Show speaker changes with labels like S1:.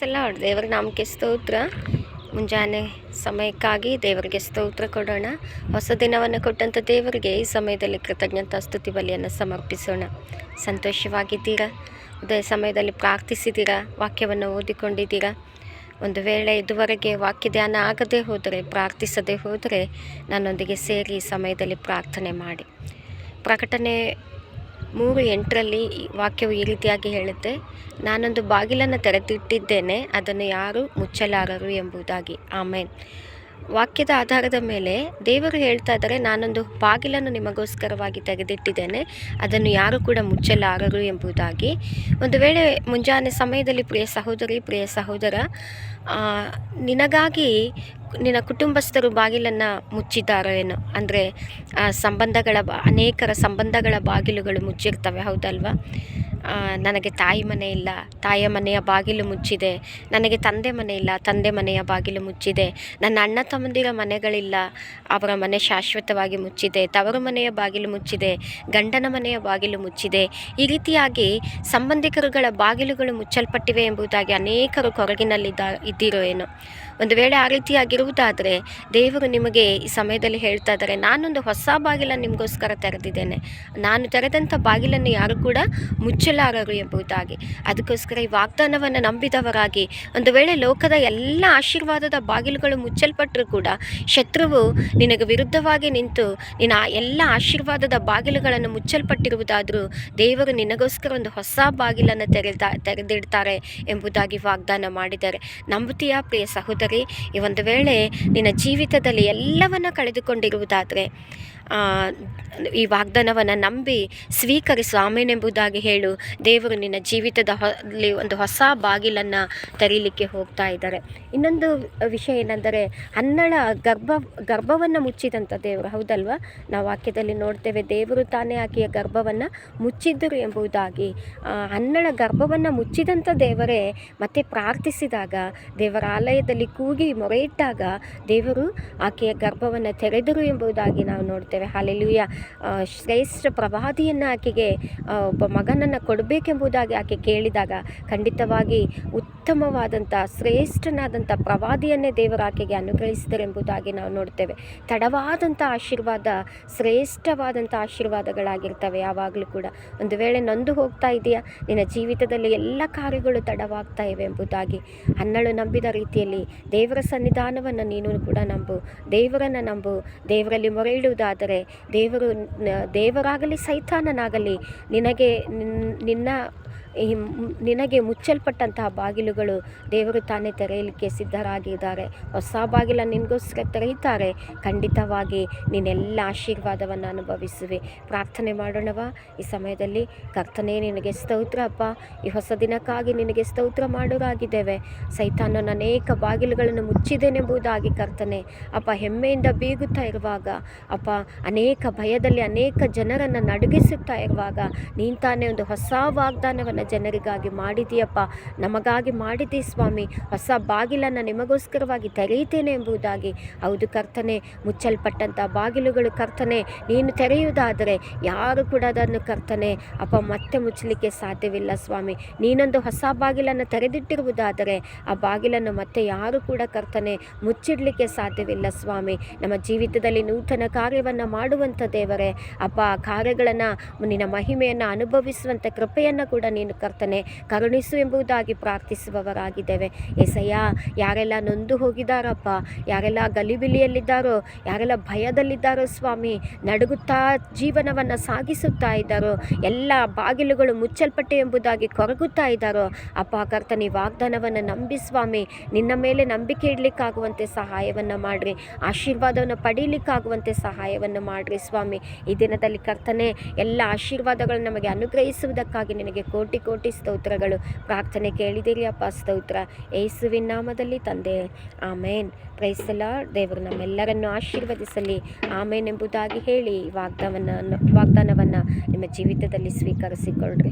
S1: ಸಲ ದೇವರ ನಾಮಕ್ಕೆ ಸ್ತೋತ್ರ. ಮುಂಜಾನೆ ಸಮಯಕ್ಕಾಗಿ ದೇವರಿಗೆ ಸ್ತೋತ್ರ ಕೊಡೋಣ. ಹೊಸ ದಿನವನ್ನು ಕೊಟ್ಟಂಥ ದೇವರಿಗೆ ಈ ಸಮಯದಲ್ಲಿ ಕೃತಜ್ಞತಾ ಸ್ತುತಿ ಬಲಿಯನ್ನು ಸಮರ್ಪಿಸೋಣ. ಸಂತೋಷವಾಗಿದ್ದೀರಾ? ಉದಯ ಸಮಯದಲ್ಲಿ ಪ್ರಾರ್ಥಿಸಿದ್ದೀರಾ? ವಾಕ್ಯವನ್ನು ಓದಿಕೊಂಡಿದ್ದೀರಾ? ಒಂದು ವೇಳೆ ಇದುವರೆಗೆ ವಾಕ್ಯ ಧ್ಯಾನ ಆಗದೆ ಹೋದರೆ, ಪ್ರಾರ್ಥಿಸದೆ ಹೋದರೆ ನನ್ನೊಂದಿಗೆ ಸೇರಿ ಸಮಯದಲ್ಲಿ ಪ್ರಾರ್ಥನೆ ಮಾಡಿ. ಪ್ರಕಟಣೆ ಮೂರು ಎಂಟರಲ್ಲಿ ವಾಕ್ಯವು ಈ ರೀತಿಯಾಗಿ ಹೇಳುತ್ತೆ ನಾನೊಂದು ಬಾಗಿಲನ್ನು ತೆರೆದಿಟ್ಟಿದ್ದೇನೆ ಅದನ್ನು ಯಾರು ಮುಚ್ಚಲಾರರು ಎಂಬುದಾಗಿ. ಆಮೇನ್. ವಾಕ್ಯದ ಆಧಾರದ ಮೇಲೆ ದೇವರು ಹೇಳ್ತಾ ಇದ್ದಾರೆ, ನಾನೊಂದು ಬಾಗಿಲನ್ನು ನಿಮಗೋಸ್ಕರವಾಗಿ ತೆಗೆದಿಟ್ಟಿದ್ದೇನೆ, ಅದನ್ನು ಯಾರು ಕೂಡ ಮುಚ್ಚಲಾರರು ಎಂಬುದಾಗಿ. ಒಂದು ವೇಳೆ ಮುಂಜಾನೆ ಸಮಯದಲ್ಲಿ ಪ್ರಿಯ ಸಹೋದರಿ, ಪ್ರಿಯ ಸಹೋದರ ನಿನಗಾಗಿ ನಿನ್ನ ಕುಟುಂಬಸ್ಥರು ಬಾಗಿಲನ್ನು ಮುಚ್ಚಿದ್ದಾರೋ ಏನು, ಅಂದರೆ ಸಂಬಂಧಗಳ ಅನೇಕರ ಸಂಬಂಧಗಳ ಬಾಗಿಲುಗಳು ಮುಚ್ಚಿರ್ತವೆ, ಹೌದಲ್ವಾ? ನನಗೆ ತಾಯಿ ಮನೆ ಇಲ್ಲ. ತಾಯಿಯ ಮನೆಯ ಬಾಗಿಲು ಮುಚ್ಚಿದೆ. ನನಗೆ ತಂದೆ ಮನೆ ಇಲ್ಲ. ತಂದೆ ಮನೆಯ ಬಾಗಿಲು ಮುಚ್ಚಿದೆ. ನನ್ನ ಅಣ್ಣ ತಮ್ಮಂದಿರ ಮನೆಗಳಿಲ್ಲ. ಅವರ ಮನೆ ಶಾಶ್ವತವಾಗಿ ಮುಚ್ಚಿದೆ. ತವರು ಮನೆಯ ಬಾಗಿಲು ಮುಚ್ಚಿದೆ. ಗಂಡನ ಮನೆಯ ಬಾಗಿಲು ಮುಚ್ಚಿದೆ. ಈ ರೀತಿಯಾಗಿ ಸಂಬಂಧಿಕರುಗಳ ಬಾಗಿಲುಗಳು ಮುಚ್ಚಲ್ಪಟ್ಟಿವೆ ಎಂಬುದಾಗಿ ಅನೇಕರು ಕೊರಗಿನಲ್ಲಿದ್ದ ಇದ್ದಿರೋ ಏನೋ. ಒಂದು ವೇಳೆ ಆ ರೀತಿಯಾಗಿರುವುದಾದರೆ ದೇವರು ನಿಮಗೆ ಈ ಸಮಯದಲ್ಲಿ ಹೇಳ್ತಾ ಇದ್ದಾರೆ, ನಾನೊಂದು ಹೊಸ ಬಾಗಿಲನ್ನು ನಿಮಗೋಸ್ಕರ ತೆರೆದಿದ್ದೇನೆ. ನಾನು ತೆರೆದಂಥ ಬಾಗಿಲನ್ನು ಯಾರು ಕೂಡ ಮುಚ್ಚಲಾರರು ಎಂಬುದಾಗಿ ಅದಕ್ಕೋಸ್ಕರ ಈ ವಾಗ್ದಾನವನ್ನು ನಂಬಿದವರಾಗಿ ಒಂದು ವೇಳೆ ಲೋಕದ ಎಲ್ಲ ಆಶೀರ್ವಾದದ ಬಾಗಿಲುಗಳು ಮುಚ್ಚಲ್ಪಟ್ಟರೂ ಕೂಡ ಶತ್ರುವು ನಿನಗೆ ವಿರುದ್ಧವಾಗಿ ನಿಂತು ನಿನ್ನ ಎಲ್ಲ ಆಶೀರ್ವಾದದ ಬಾಗಿಲುಗಳನ್ನು ಮುಚ್ಚಲ್ಪಟ್ಟಿರುವುದಾದರೂ ದೇವರು ನಿನಗೋಸ್ಕರ ಒಂದು ಹೊಸ ಬಾಗಿಲನ್ನು ತೆರೆದ, ತೆರೆದಿಡ್ತಾರೆ ಎಂಬುದಾಗಿ ವಾಗ್ದಾನ ಮಾಡಿದ್ದಾರೆ. ನಂಬುತ್ತೀಯ ಪ್ರಿಯ ಸಹೋದರಿ, ಈ ಒಂದು ವೇಳೆ ನಿನ್ನ ಜೀವಿತದಲ್ಲಿ ಎಲ್ಲವನ್ನ ಕಳೆದುಕೊಂಡಿರುವುದಾದರೆ ಈ ವಾಗ್ದಾನವನ್ನು ನಂಬಿ ಸ್ವೀಕರಿಸು ಆಮೇನೆಂಬುದಾಗಿ ಹೇಳು. ದೇವರು ನಿನ್ನ ಜೀವಿತದ ಒಂದು ಹೊಸ ಬಾಗಿಲನ್ನು ತೆರೀಲಿಕ್ಕೆ ಹೋಗ್ತಾ ಇದ್ದಾರೆ. ಇನ್ನೊಂದು ವಿಷಯ ಏನೆಂದರೆ, ಹನ್ನಳ ಗರ್ಭ, ಗರ್ಭವನ್ನು ಮುಚ್ಚಿದಂಥ ದೇವರು, ಹೌದಲ್ವಾ? ನಾವು ವಾಕ್ಯದಲ್ಲಿ ನೋಡ್ತೇವೆ, ದೇವರು ತಾನೇ ಆಕೆಯ ಗರ್ಭವನ್ನು ಮುಚ್ಚಿದ್ದರು ಎಂಬುದಾಗಿ. ಅನ್ನಳ ಗರ್ಭವನ್ನು ಮುಚ್ಚಿದಂಥ ದೇವರೇ, ಮತ್ತೆ ಪ್ರಾರ್ಥಿಸಿದಾಗ ದೇವರ ಆಲಯದಲ್ಲಿ ಕೂಗಿ ಮೊರೆಯಿಟ್ಟಾಗ ದೇವರು ಆಕೆಯ ಗರ್ಭವನ್ನು ತೆರೆದರು ಎಂಬುದಾಗಿ ನಾವು ನೋಡ್ತೇವೆ. ಹಾಲೆಲುಯ್ಯ ಶ್ರೇಷ್ಠ ಪ್ರವಾದಿಯನ್ನು ಆಕೆಗೆ ಒಬ್ಬ ಮಗನನ್ನು ಕೊಡಬೇಕೆಂಬುದಾಗಿ ಆಕೆ ಕೇಳಿದಾಗ ಖಂಡಿತವಾಗಿ ಉತ್ತಮವಾದಂಥ ಶ್ರೇಷ್ಠನಾದಂಥ ಪ್ರವಾದಿಯನ್ನೇ ದೇವರು ಆಕೆಗೆ ಅನುಗ್ರಹಿಸಿದರೆಂಬುದಾಗಿ ನಾವು ನೋಡ್ತೇವೆ. ತಡವಾದಂಥ ಆಶೀರ್ವಾದ ಶ್ರೇಷ್ಠವಾದಂಥ ಆಶೀರ್ವಾದಗಳಾಗಿರ್ತವೆ ಯಾವಾಗಲೂ ಕೂಡ. ಒಂದು ವೇಳೆ ನಂದು ಹೋಗ್ತಾ ಇದೆಯಾ? ನಿನ್ನ ಜೀವಿತದಲ್ಲಿ ಎಲ್ಲ ಕಾರ್ಯಗಳು ತಡವಾಗ್ತಾ ಇವೆ ಎಂಬುದಾಗಿ ಹನ್ನಳು ನಂಬಿದ ರೀತಿಯಲ್ಲಿ ದೇವರ ಸನ್ನಿಧಾನವನ್ನು ನೀನು ಕೂಡ ನಂಬು. ದೇವರನ್ನು ನಂಬು. ದೇವರಲ್ಲಿ ಮೊರೆ ದೇವರು ದೇವರಾಗಲಿ ಸೈತಾನನಾಗಲಿ ನಿನಗೆ ನಿನ್- ನಿನ್ನ ನಿನಗೆ ಮುಚ್ಚಲ್ಪಟ್ಟಂತಹ ಬಾಗಿಲುಗಳು ದೇವರು ತಾನೇ ತೆರೆಯಲಿಕ್ಕೆ ಸಿದ್ಧರಾಗಿದ್ದಾರೆ. ಹೊಸ ಬಾಗಿಲ ನಿನಗೋಸ್ಕರ ತೆರೆಯುತ್ತಾರೆ. ಖಂಡಿತವಾಗಿ ನೀನೆಲ್ಲ ಆಶೀರ್ವಾದವನ್ನು ಅನುಭವಿಸುವೆ. ಪ್ರಾರ್ಥನೆ ಮಾಡೋಣವ ಈ ಸಮಯದಲ್ಲಿ ಕರ್ತನೇ ನಿನಗೆ ಸ್ತೋತ್ರ ಅಪ್ಪ. ಈ ಹೊಸ ದಿನಕ್ಕಾಗಿ ನಿನಗೆ ಸ್ತೋತ್ರ ಮಾಡೋರಾಗಿದ್ದೇವೆ. ಸೈತಾನನ ಅನೇಕ ಬಾಗಿಲುಗಳನ್ನು ಮುಚ್ಚಿದೆನೆಂಬುದಾಗಿ ಕರ್ತನೆ ಅಪ್ಪ ಹೆಮ್ಮೆಯಿಂದ ಬೀಗುತ್ತಾ ಇರುವಾಗ, ಅಪ್ಪ ಅನೇಕ ಭಯದಲ್ಲಿ ಅನೇಕ ಜನರನ್ನು ನಡುಗಿಸುತ್ತಾ ಇರುವಾಗ ನೀನು ತಾನೇ ಒಂದು ಹೊಸ ವಾಗ್ದಾನವನ್ನು ಜನರಿಗಾಗಿ ಮಾಡಿದೀಯಪ್ಪ ನಮಗಾಗಿ ಮಾಡಿದ್ದೀ ಸ್ವಾಮಿ. ಹೊಸ ಬಾಗಿಲನ್ನು ನಿಮಗೋಸ್ಕರವಾಗಿ ತೆರೆಯುತ್ತೇನೆ ಎಂಬುದಾಗಿ. ಹೌದು ಕರ್ತನೆ ಮುಚ್ಚಲ್ಪಟ್ಟಂಥ ಬಾಗಿಲುಗಳು ಕರ್ತನೆ, ನೀನು ತೆರೆಯುವುದಾದರೆ ಯಾರು ಕೂಡ ಅದನ್ನು ಕರ್ತನೆ, ಅಪ್ಪ ಮತ್ತೆ ಮುಚ್ಚಲಿಕ್ಕೆ ಸಾಧ್ಯವಿಲ್ಲ ಸ್ವಾಮಿ. ನೀನೊಂದು ಹೊಸ ಬಾಗಿಲನ್ನು ತೆರೆದಿಟ್ಟಿರುವುದಾದರೆ ಆ ಬಾಗಿಲನ್ನು ಮತ್ತೆ ಯಾರು ಕೂಡ ಕರ್ತನೆ ಮುಚ್ಚಿಡಲಿಕ್ಕೆ ಸಾಧ್ಯವಿಲ್ಲ ಸ್ವಾಮಿ. ನಮ್ಮ ಜೀವಿತದಲ್ಲಿ ನೂತನ ಕಾರ್ಯವನ್ನು ಮಾಡುವಂಥ ದೇವರೇ. ಅಪ್ಪ, ಆ ಕಾರ್ಯಗಳನ್ನು ನಿನ್ನ ಮಹಿಮೆಯನ್ನು ಅನುಭವಿಸುವಂಥ ಕೃಪೆಯನ್ನು ಕೂಡ ನೀನು ಕರ್ತನೆ ಕರುಣಿಸು ಎಂಬುದಾಗಿ ಪ್ರಾರ್ಥಿಸುವವರಾಗಿದ್ದೇವೆ. ಏಸಯ್ಯ, ಯಾರೆಲ್ಲ ನೊಂದು ಹೋಗಿದಾರಪ್ಪ ಯಾರೆಲ್ಲ ಗಲಿಬಿಲಿಯಲ್ಲಿದ್ದಾರೋ, ಯಾರೆಲ್ಲ ಭಯದಲ್ಲಿದ್ದಾರೋ ಸ್ವಾಮಿ, ನಡುಗುತ್ತಾ ಜೀವನವನ್ನು ಸಾಗಿಸುತ್ತಾ ಇದ್ದಾರೋ, ಎಲ್ಲ ಬಾಗಿಲುಗಳು ಮುಚ್ಚಲ್ಪಟ್ಟೆ ಎಂಬುದಾಗಿ ಕೊರಗುತ್ತಾ ಇದ್ದಾರೋ, ಅಪ್ಪ ಕರ್ತನಿ ವಾಗ್ದಾನವನ್ನು ನಂಬಿ ಸ್ವಾಮಿ, ನಿನ್ನ ಮೇಲೆ ನಂಬಿಕೆ ಇಡಲಿಕ್ಕಾಗುವಂತೆ ಸಹಾಯವನ್ನು ಮಾಡಿರಿ, ಆಶೀರ್ವಾದವನ್ನು ಪಡೀಲಿಕ್ಕಾಗುವಂತೆ ಸಹಾಯವನ್ನು ಮಾಡಿರಿ ಸ್ವಾಮಿ. ಈ ದಿನದಲ್ಲಿ ಕರ್ತನೆ, ಎಲ್ಲ ಆಶೀರ್ವಾದಗಳನ್ನು ನಮಗೆ ಅನುಗ್ರಹಿಸುವುದಕ್ಕಾಗಿ ನಿನಗೆ ಕೋಟಿ ಕೋಟಿ ಸ್ತೋತ್ರಗಳು. ಪ್ರಾರ್ಥನೆ ಕೇಳಿದಿರಿ ಅಪ್ಪ, ಸ್ತೋತ್ರ. ಯೇಸುವಿನ ನಾಮದಲ್ಲಿ ತಂದೆ. ಆಮೇನ್. ಕ್ರೈಸ್ತಲ ದೇವರು ನಮ್ಮೆಲ್ಲರನ್ನು ಆಶೀರ್ವದಿಸಲಿ. ಆಮೇನ್ ಎಂಬುದಾಗಿ ಹೇಳಿ ವಾಗ್ದಾನವನ್ನು ವಾಗ್ದಾನವನ್ನು ನಿಮ್ಮ ಜೀವಿತದಲ್ಲಿ ಸ್ವೀಕರಿಸಿಕೊಳ್ಳ್ರಿ.